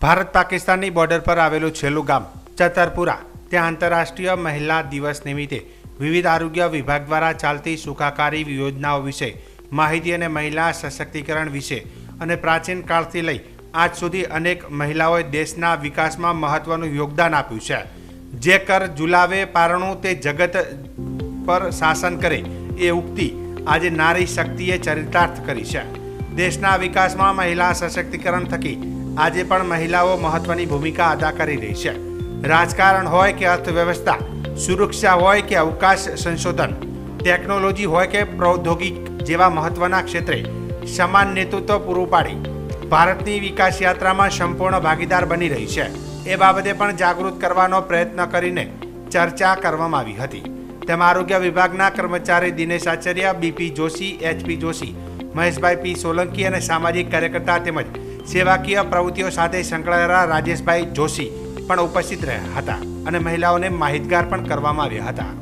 ભારત પાકિસ્તાનની બોર્ડર પર આવેલું છેલ્લું ગામ ચતરપુરા, ત્યાં આંતરરાષ્ટ્રીય મહિલા દિવસ નિમિત્તે વિવિધ આરોગ્ય વિભાગ દ્વારા ચાલતી સુખાકારી યોજનાઓ વિશે માહિતી અને મહિલા સશક્તિકરણ વિશે અને પ્રાચીન કાળથી લઈ આજ સુધી અનેક મહિલાઓએ દેશના વિકાસમાં મહત્વનું યોગદાન આપ્યું છે. જે કર જુલાવે પારણું તે જગત પર શાસન કરે એ ઉક્તિ આજે નારી શક્તિએ ચરિતાર્થ કરી છે. દેશના વિકાસમાં મહિલા સશક્તિકરણ થકી આજે પણ મહિલાઓ મહત્વની ભૂમિકા અદા કરી રહી છે. રાજકારણ હોય કે અર્થવ્યવસ્થા, સુરક્ષા હોય કે અવકાશ સંશોધન, ટેકનોલોજી હોય કે પ્રૌદ્યોગિક જેવા મહત્વના ક્ષેત્રે સમાન નેતૃત્વ પૂરું પાડી, ભારતની વિકાસ યાત્રામાં સંપૂર્ણ ભાગીદાર બની રહી છે. એ બાબતે પણ જાગૃત કરવાનો પ્રયત્ન કરીને ચર્ચા કરવામાં આવી હતી. તેમાં આરોગ્ય વિભાગના કર્મચારી Dinesh Acharya, BP Joshi, HP Joshi, Maheshbhai P Solanki અને સામાજિક કાર્યકર્તા તેમજ સેવાકીય પ્રવૃત્તિઓ સાથે સંકળાયેલા રાજેશભાઈ જોશી પણ ઉપસ્થિત રહ્યા હતા અને મહિલાઓને માહિતગાર પણ કરવામાં આવ્યા હતા.